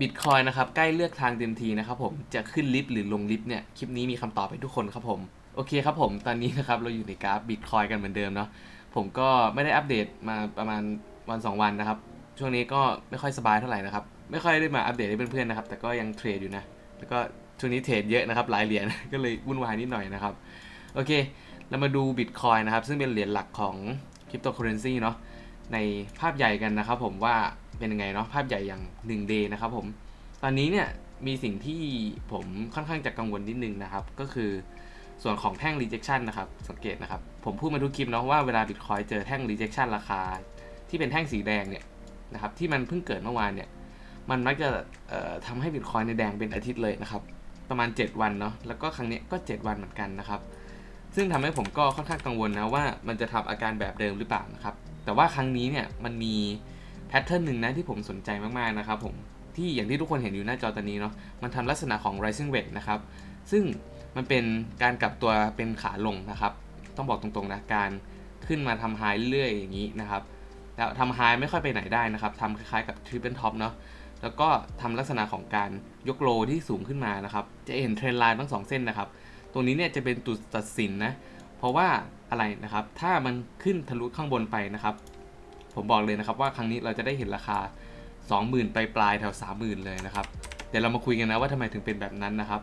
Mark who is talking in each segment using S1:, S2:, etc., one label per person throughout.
S1: บิตคอยนะครับใกล้เลือกทางเต็มทีนะครับผมจะขึ้นลิฟต์หรือลงลิฟต์เนี่ยคลิปนี้มีคำตอบให้ทุกคนครับผมโอเคครับผมตอนนี้นะครับเราอยู่ในกราฟบิตคอยกันเหมือนเดิมเนาะผมก็ไม่ได้อัปเดตมาประมาณวัน 2 วันนะครับ ช่วงนี้ก็ไม่ค่อยสบายเท่าไหร่นะครับไม่ค่อยได้มาอัปเดตให้เพื่อนๆนะครับแต่ก็ยังเทรดอยู่นะแล้วก็ช่วงนี้เทรดเยอะนะครับหลายเหรียญก็เลยวุ่นวายนิดหน่อยนะครับโอเค เรามาดูบิตคอยนะครับซึ่งเป็นเหรียญหลักของคริปโตเคอเรนซีเนาะในภาพใหญ่กันนะครับผมว่า เป็นยังไงเนาะภาพใหญ่อย่าง 1D นะครับผม ตอนนี้เนี่ยมีสิ่งที่ผมค่อนข้างจะกังวลนิดนึงนะครับ ก็คือส่วนของแท่ง rejection นะครับ สังเกตนะครับ ผมพูดมาทุกคลิปเนาะว่าเวลา Bitcoin เจอแท่ง rejection ราคา ที่เป็นแท่งสีแดงเนี่ยนะครับที่มันเพิ่งเกิดเมื่อวานเนี่ยมันมักจะเอ่อทำให้ Bitcoin ในแดงเป็นอาทิตย์เลยนะครับ ประมาณ 7 วันเนาะแล้วก็ครั้งนี้ก็ 7 วันเหมือนกันนะครับ ซึ่งทำให้ผมก็ค่อนข้างกังวลนะว่ามันจะทำอาการแบบเดิมหรือเปล่านะครับ แต่ว่าครั้งนี้เนี่ยมันมี พทเทิร์นหนึ่งนะที่ผมสนใจมากๆนะครับผมที่อย่างที่ทุกคนเห็นอยู่หน้าจอตอนนี้เนาะมันทำลักษณะของ rising wedge นะครับ ซึ่งมันเป็นการกลับตัวเป็นขาลงนะครับ ต้องบอกตรงๆนะการขึ้นมาทำไฮเรื่อยอย่างนี้นะครับ แล้วทำไฮไม่ค่อยไปไหนได้นะครับทำคล้ายๆกับทริปเปิลท็อปเนาะแล้วก็ทำลักษณะของการยกโลที่สูงขึ้นมานะครับ จะเห็นเทรนไลน์ทั้งสองเส้นนะครับ ตรงนี้เนี่ยจะเป็นจุดตัดสินนะ เพราะว่าอะไรนะครับ ถ้ามันขึ้นทะลุข้างบนไปนะครับ ผมบอกเลยนะครับว่าครั้งนี้เราจะได้เห็นราคา 20,000ไปปลายแถว 30,000 เลยนะครับ เดี๋ยวเรามาคุยกันนะว่าทำไมถึงเป็นแบบนั้นนะครับ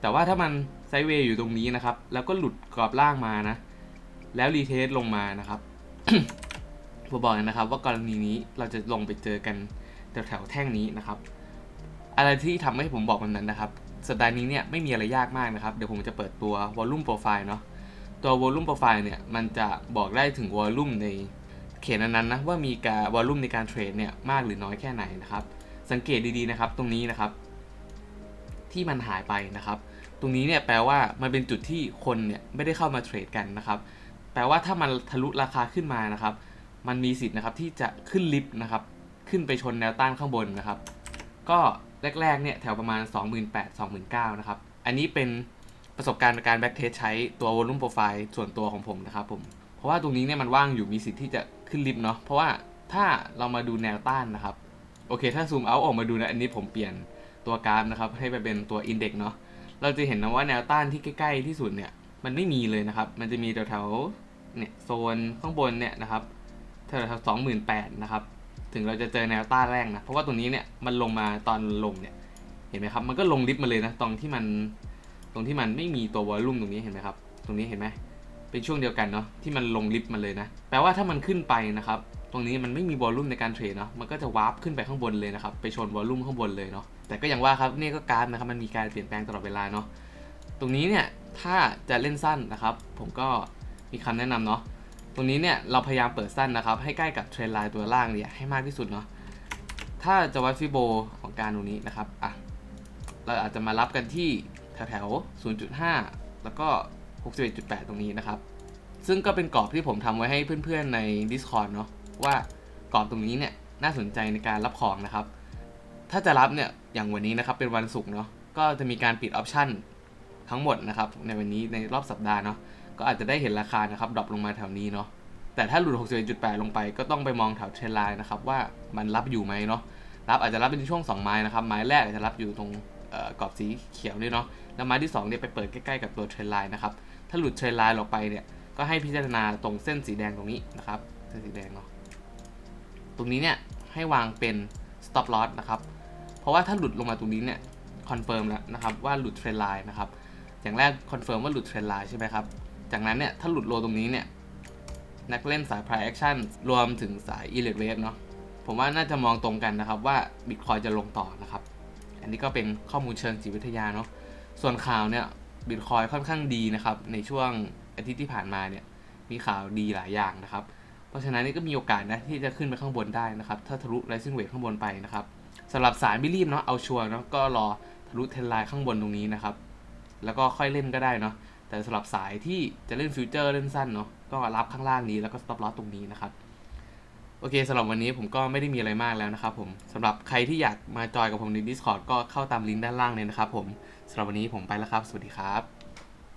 S1: แต่ว่าถ้ามันไซด์เวย์อยู่ตรงนี้นะครับ แล้วก็หลุดกรอบล่างมานะ แล้วรีเทสลงมานะครับผมบอกเลยนะครับ ว่ากรณีนี้เราจะลงไปเจอกันแถวแถวแท่งนี้นะครับ อะไรที่ทำให้ผมบอกแบบนั้นนะครับสัปดาห์นี้เนี่ยไม่มีอะไรยากมากนะครับ เดี๋ยวผมจะเปิดตัว volume profile เนาะตัว volume profile เนี่ยมันจะบอกได้ถึง volume ใน เขตนั้นๆนะว่ามีการ volume ในการเทรดเนี่ยมากหรือน้อยแค่ไหนนะครับ สังเกตดีๆนะครับตรงนี้นะครับ ที่มันหายไปนะครับ ตรงนี้เนี่ยแปลว่ามันเป็นจุดที่คนเนี่ยไม่ได้เข้ามาเทรดกันนะครับ แปลว่าถ้ามันทะลุราคาขึ้นมานะครับ มันมีสิทธิ์นะครับที่จะขึ้นลิฟต์นะครับ ขึ้นไปชนแนวต้านข้างบนนะครับ ก็แรกๆเนี่ยแถวประมาณ 28,000 29,000นะครับ อันนี้เป็นประสบการณ์ในการแบ็กเทสใช้ตัว volume profile ส่วนตัวของผมนะครับผม เพราะว่าตรงนี้เนี่ยมันว่างอยู่มีสิทธิ์ที่จะ ขึ้นลิฟต์เนาะเพราะว่าถ้าเรามาดูแนวต้านนะครับ โอเค ถ้าซูมเอาออกมาดูนะ อันนี้ผมเปลี่ยนตัวกราฟนะครับ ให้ไปเป็นตัวอินเด็กซ์เนาะเราจะเห็นนะว่าแนวต้านที่ใกล้ ๆ ที่สุดเนี่ย มันไม่มีเลยนะครับ มันจะมีแถวๆเนี่ยโซนข้างบนเนี่ยนะครับแถวๆสองหมื่นแปดนะครับถึงเราจะเจอแนวต้านแรกนะ เพราะว่าตรงนี้เนี่ยมันลงมาตอนลงเนี่ย เห็นไหมครับ มันก็ลงลิฟต์มาเลยนะ ตรงที่มัน ตรงที่มันไม่มีตัววอลลุ่มตรงนี้เห็นไหมครับ ตรงนี้เห็นไหม เป็นช่วงเดียวกันเนาะที่มันลงลิฟต์มาเลยนะ แปลว่าถ้ามันขึ้นไปนะครับ ตรงนี้มันไม่มีวอลลุ่มในการเทรดเนาะมันก็จะวาร์ปขึ้นไปข้างบนเลยนะครับไปชนวอลลุ่มข้างบนเลยเนาะแต่ก็อย่างว่าครับนี่ก็การนะครับมันมีการเปลี่ยนแปลงตลอดเวลาเนาะตรงนี้เนี่ยถ้าจะเล่นสั้นนะครับ ผมก็มีคำแนะนำเนาะตรงนี้เนี่ยเราพยายามเปิดสั้นนะครับ ให้ใกล้กับเทรนไลน์ตัวล่างเนี่ยให้มากที่สุดเนาะถ้าจะวัดฟิโบของการตรงนี้นะครับอะเราอาจจะมารับกันที่แถวๆ0.5 แล้วก็ 61.8 ตรงนี้นะครับ ซึ่งก็เป็นกรอบที่ผมทำไว้ให้เพื่อนๆใน Discord เนาะว่ากรอบตรงนี้เนี่ยน่าสนใจในการรับของนะครับ ถ้าจะรับเนี่ยอย่างวันนี้นะครับเป็นวันศุกร์เนาะก็จะมีการปิดออปชั่นทั้งหมดนะครับในวันนี้ในรอบสัปดาห์เนาะก็อาจจะได้เห็นราคานะครับดรอปลงมาแถวนี้เนาะแต่ถ้าหลุด 61.8 ลงไป ก็ต้องไปมองแถวเทรนไลน์นะครับว่ามันรับอยู่ไหมเนาะรับอาจจะรับเป็นช่วง 2 ไม้นะครับไม้แรกอาจจะรับอยู่ตรง กรอบสีเขียวนี่เนาะแล้วไม้ที่2เนี่ยไปเปิดใกล้ๆกับตัวเทรนไลน์นะครับ ถ้าหลุดเทรนไลน์ลงไปเนี่ย ก็ให้พิจารณาตรงเส้นสีแดงตรงนี้นะครับ เส้นสีแดงเนาะ ตรงนี้เนี่ยให้วางเป็น stop loss นะครับ เพราะว่าถ้าหลุดลงมาตรงนี้เนี่ยคอนเฟิร์มแล้วนะครับว่าหลุดเทรนไลน์นะครับ อย่างแรกคอนเฟิร์มว่าหลุดเทรนไลน์ใช่ไหมครับ จากนั้นเนี่ยถ้าหลุดโลตรงนี้เนี่ยนักเล่นสาย price action รวมถึงสาย elite wave เนาะ ผมว่าน่าจะมองตรงกันนะครับว่า Bitcoin จะลงต่อนะครับ อันนี้ก็เป็นข้อมูลเชิงจิตวิทยาเนาะส่วนข่าวเนี่ย Bitcoin ค่อนข้างดีนะครับ ในช่วงอาทิตย์ที่ผ่านมาเนี่ยมีข่าวดีหลายอย่างนะครับ เพราะฉะนั้นนี่ก็มีโอกาสนะที่จะขึ้นไปข้างบนได้นะครับ ถ้าทะลุ rising weight ข้างบนไปนะครับสำหรับสายไม่รีบเนาะเอาชัวร์เนาะก็รอทะลุเทนไลน์ข้างบนตรงนี้นะครับ แล้วก็ค่อยเล่นก็ได้เนาะแต่สำหรับสายที่จะเล่นฟิวเจอร์เล่นสั้นเนาะก็รับข้างล่างนี้แล้วก็ stop loss ตรงนี้นะครับ โอเคสำหรับวันนี้ผมก็ไม่ได้มีอะไรมากแล้วนะครับผมสำหรับใครที่อยากมาจอยกับผมใน Discord ก็เข้าตามลิงก์ด้านล่างเลยนะครับผมสำหรับวันนี้ผมไปแล้วครับ สวัสดีครับ